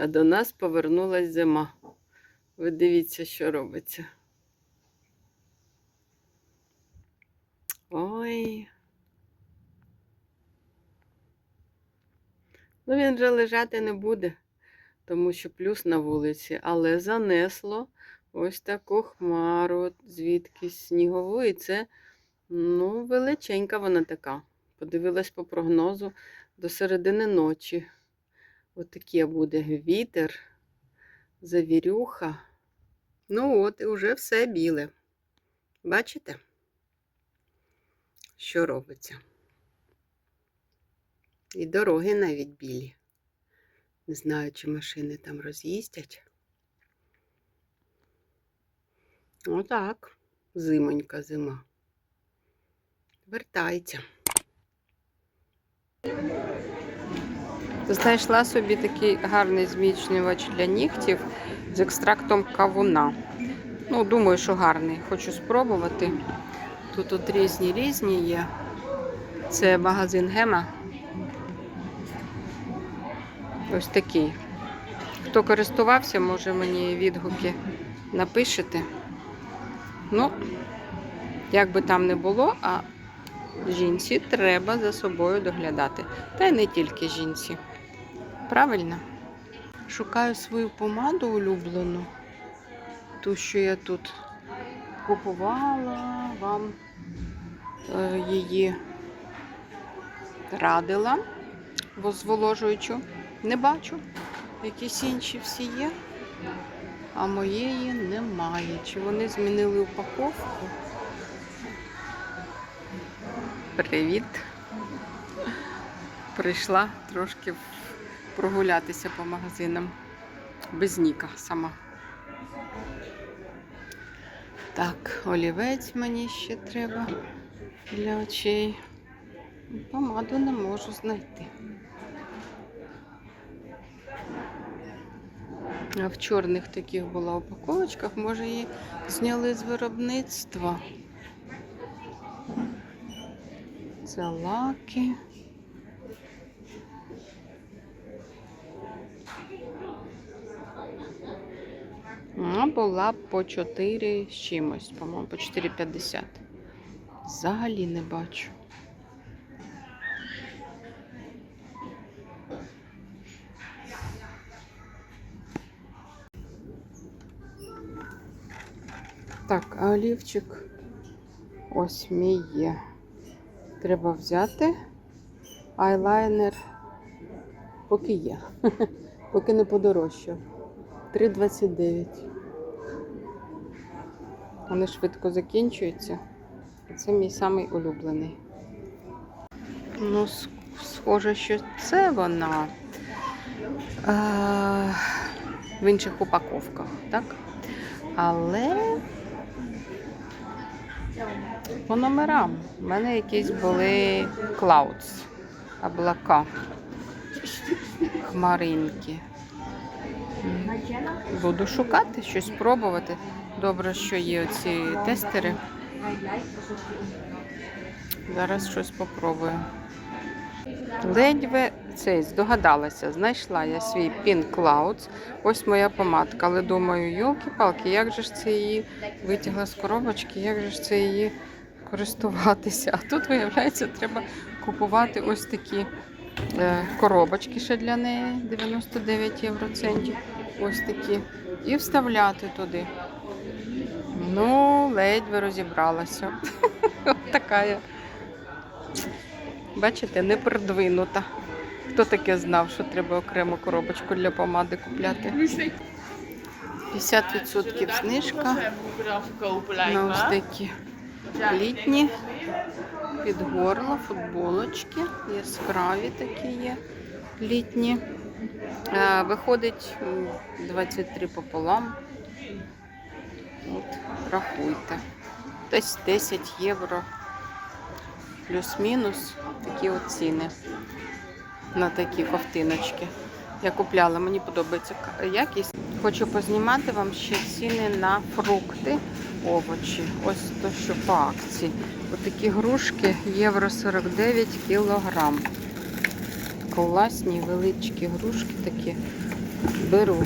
А до нас повернулась зима. Ви дивіться, що робиться. Ой. Ну, він вже лежати не буде, тому що плюс на вулиці, але занесло ось таку хмару, звідкись снігову, і це ну, величенька вона така. Подивилась по прогнозу до середини ночі. Отаке буде вітер, завірюха. Ну от, і вже все біле. Бачите, що робиться? І дороги навіть білі. Не знаю, чи машини там роз'їздять. Отак, зимонька зима. Вертається. Знайшла собі такий гарний зміцнювач для нігтів з екстрактом кавуна. Ну, думаю, що гарний. Хочу спробувати. Тут от різні різні є. Це магазин Гема. Ось такий. Хто користувався, може мені відгуки напишете. Ну, як би там не було, а жінці треба за собою доглядати. Та й не тільки жінці. Правильно? Шукаю свою помаду улюблену. Ту, що я тут купувала, вам е, її радила, бо зволожуючу. Не бачу. Якісь інші всі є, а моєї немає. Чи вони змінили упаковку? Привіт. Прийшла трошки прогулятися по магазинам. Без Ніка сама. Так, олівець мені ще треба для очей. Помаду не можу знайти. А в чорних таких була упаковочках, може її зняли з виробництва. Це лаки. А була по 4 з чимось, по-моєму, по 4,50. Взагалі не бачу. Так, а олівчик ось мій є. Треба взяти айлайнер, поки є, поки не подорожчав. 3,29. Вони швидко закінчуються. Це мій самий улюблений. Ну, схоже, що це вона а, в інших упаковках, так? Але по номерам. У мене якісь були Clouds, облака, хмаринки. Буду шукати, щось пробувати. Добре, що є оці тестери. Зараз щось попробую. Ледве цей здогадалася, знайшла я свій Pink Clouds. Ось моя помадка. Але думаю, йолки-палки, як же ж це її витягла з коробочки, як же ж це її користуватися. А тут, виявляється, треба купувати ось такі е, коробочки ще для неї 99 євроцентів. Ось такі. І вставляти туди. Ну, ледве розібралася. Така я. Бачите, не продвинута. Хто таке знав, що треба окрему коробочку для помади купляти? 50% знижка на ось такі літні під горло, футболочки, яскраві такі є літні. Е, Виходить 23 пополам. От, рахуйте. Десь 10 євро. Плюс-мінус такі от ціни на такі ковтиночки. Я купляла, мені подобається якість. Хочу познімати вам ще ціни на фрукти, овочі. Ось то, що по акції. Ось такі грушки євро 49 кілограм. Класні величкі грушки такі Беру.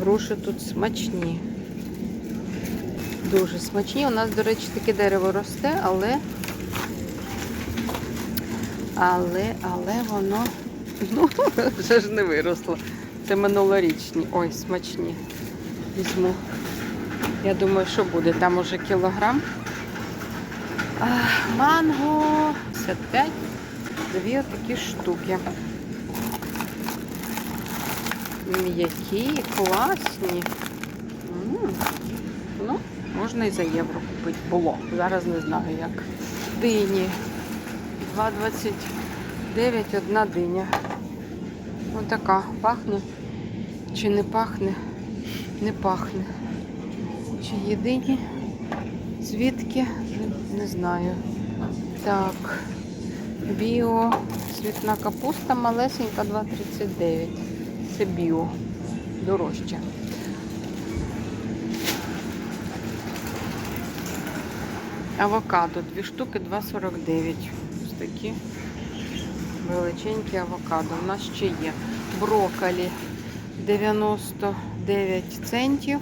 Груші тут смачні. Дуже смачні. У нас, до речі, таке дерево росте, але. Але, але воно ну, вже ж не виросло. Це минулорічні. Ой, смачні. Візьму. Я думаю, що буде. Там уже кілограм. А, манго 55. Дві такі штуки. М'які, класні. Ну, можна і за євро купити. Було. Зараз не знаю як. Дині. 2,29 одна диня. Ось така. Пахне чи не пахне? Не пахне. Чи єдині? Звідки? Не знаю. Так. Біо. Цвітна капуста малесенька 2,39. Це біо. Дорожче. Авокадо. Дві штуки 2,49. Ось такі величенькі авокадо. У нас ще є брокколі 99 центів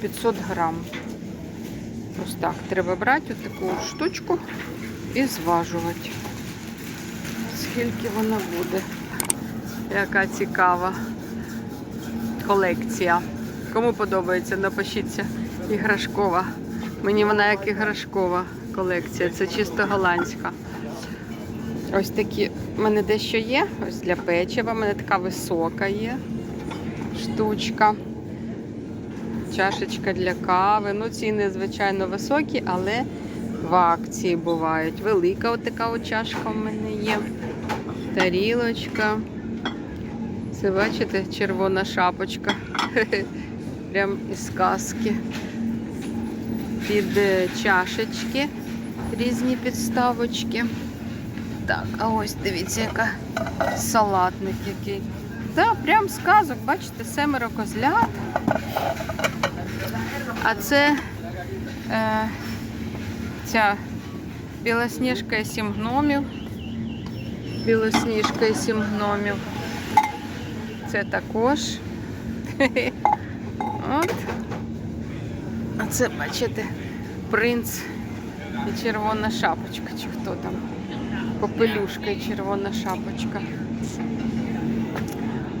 500 грам. Ось так. Треба брати таку штучку і зважувати. Скільки вона буде. Яка цікава колекція. Кому подобається, напишіться. Іграшкова. Мені вона як іграшкова колекція. Це чисто голландська. Ось такі в мене дещо є. Ось для печива. У мене така висока є штучка. Чашечка для кави. Ну, ціни, звичайно, високі, але в акції бувають. Велика от така от чашка в мене є. Тарілочка. Це, бачите, червона шапочка. Прям із казки. Під е, чашечки різні підставочки. Так, а ось дивіться, яка салатник який. Так, прям з казок, бачите, семеро козлят. А це е, ця білосніжка і сім гномів. Білосніжка і сім гномів. Це також. От. А це, бачите, принц і червона шапочка, чи хто там? Попелюшка і червона шапочка.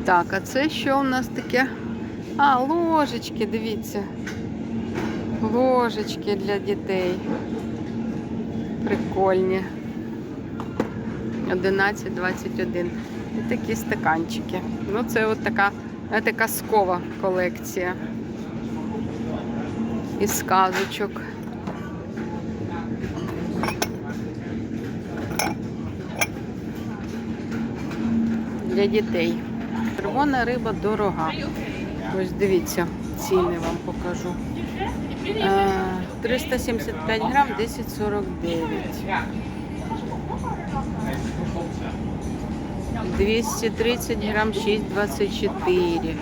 Так, а це що у нас таке? А, ложечки, дивіться. Ложечки для дітей. Прикольні. 11-21. І такі стаканчики. Ну, це от така, це казкова колекція. Із сказочок. Для дітей. Червона риба дорога. Ось дивіться, ціни вам покажу. Е, 375 грам, 10,49. 230 грам, 6,24.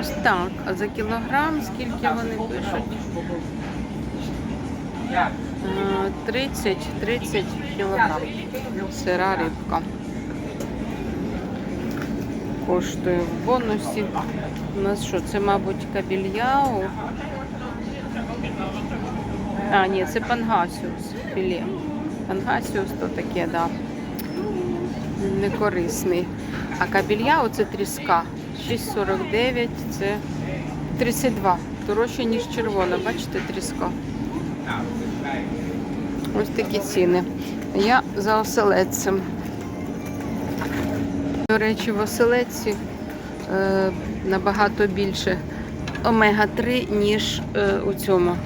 Ось так. А за кілограм скільки вони пишуть? Е, 30, 30 кілограм. Сира рибка. Коштує в бонусі. У нас що, це, мабуть, кабільяу. А, ні, це пангасіус філе. Пангасіус то таке, да. Некорисний. А кабільяу це тріска. 6,49, це 32. Дорожче, ніж червона. Бачите, тріска. Ось такі ціни. Я за оселедцем. До речі, в оселедці е, набагато більше омега-3, ніж е, у цьому,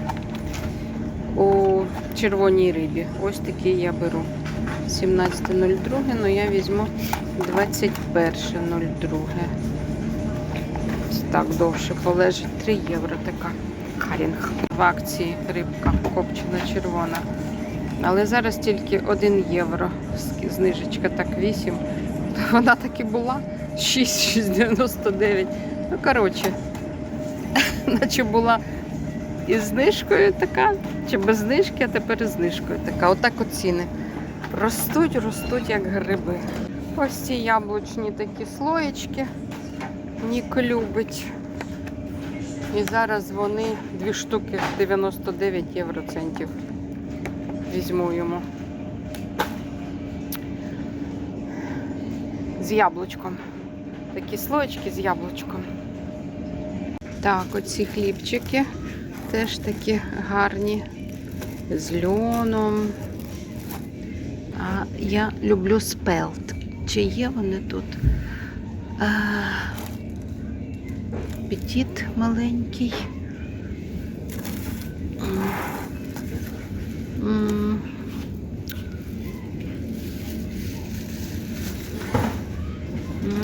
у червоній рибі. Ось такі я беру. 17.02, ну я візьму 21.02. Так довше полежить 3 євро така карінг. В акції рибка копчена червона. Але зараз тільки 1 євро. Знижечка так 8. Вона так і була. 6,699. Ну, коротше, наче була із знижкою така, чи без знижки, а тепер із знижкою така. Отак от ціни. Ростуть, ростуть, як гриби. Ось ці яблучні такі слоєчки. Нік любить. І зараз вони дві штуки 99 євроцентів. Візьму йому. З яблучком. Такі слоєчки з яблучком. Так, оці хлібчики теж такі гарні. З льоном. А я люблю спелт. Чи є вони тут? А, Петіт маленький.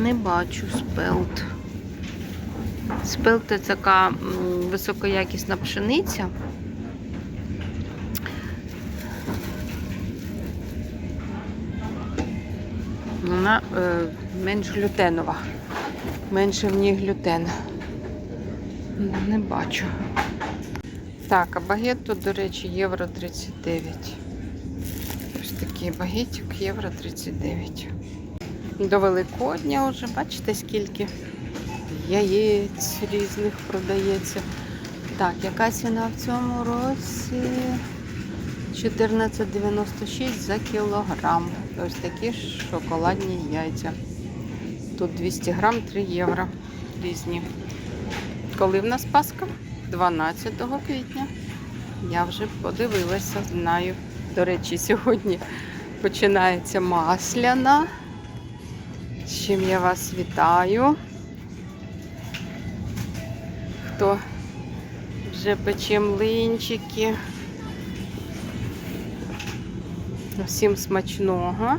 Не бачу спелт. Спелт це така високоякісна пшениця. Вона е, менш глютенова. Менше в ній глютен. Не бачу. Так, а багет тут, до речі, євро 39. Ось такий багетик, євро 39. До Великодня вже, бачите, скільки яєць різних продається. Так, яка ціна в цьому році? 14,96 за кілограм. Ось такі шоколадні яйця. Тут 200 грам 3 євро. Різні. Коли в нас Пасха? 12 квітня. Я вже подивилася, знаю. До речі, сьогодні починається масляна. З чим я вас вітаю. Хто вже пече млинчики. Всім смачного.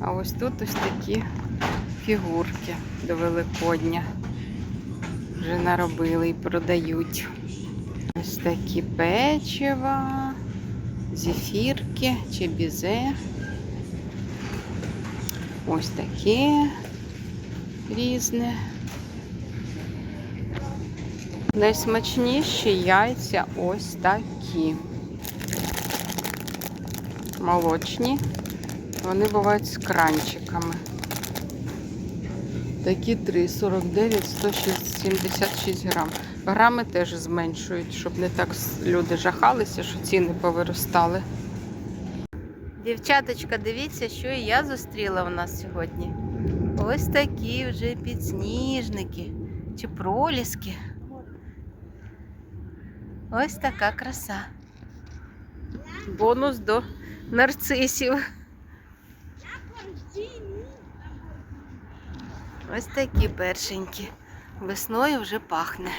А ось тут ось такі фігурки до Великодня. Вже наробили і продають. Ось такі печива, зефірки чи бізе. Ось таке різне. Найсмачніші яйця ось такі. Молочні. Вони бувають з кранчиками. Такі 3, 49, 176 грам. Грами теж зменшують, щоб не так люди жахалися, що ціни повиростали. Дівчаточка, дивіться, що і я зустріла в нас сьогодні. Ось такі вже підсніжники чи проліски. Ось така краса. Бонус до нарцисів. Ось такі першенькі. Весною вже пахне.